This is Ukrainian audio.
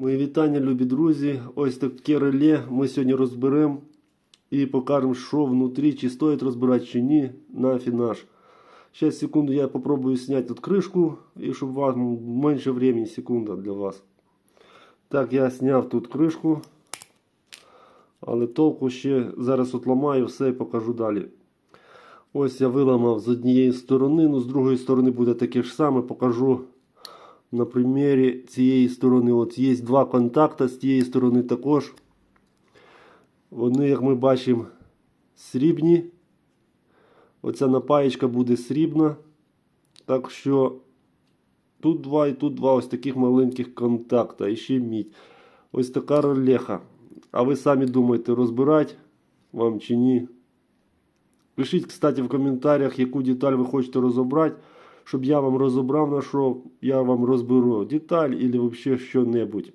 Мої вітання, любі друзі. Ось таке реле ми сьогодні розберемо і покажемо, що внутрі, чи стоїть розбирати, чи ні, на фінаж. Сейчас, секунду, я попробую снять тут крышку, и чтобы вам меньше времени, секунда для вас. Так, я сняв тут кришку. Але толку ще зараз от ламаю все і покажу далі. Ось я виламав з однієї сторони, ну з другої сторони буде таке ж саме, покажу на примірі цієї сторони. От є два контакти з тієї сторони також. Вони, як ми бачимо, срібні. Оця напаєчка буде срібна. Так що тут два і тут два ось таких маленьких контакта. І ще мідь. Ось така ролеха. А ви самі думаєте, розбирати вам чи ні? Пишіть, кстати, в коментарях, яку деталь ви хочете розібрати, щоб я вам розібрав, на що я вам розберу деталь або взагалі що-небудь.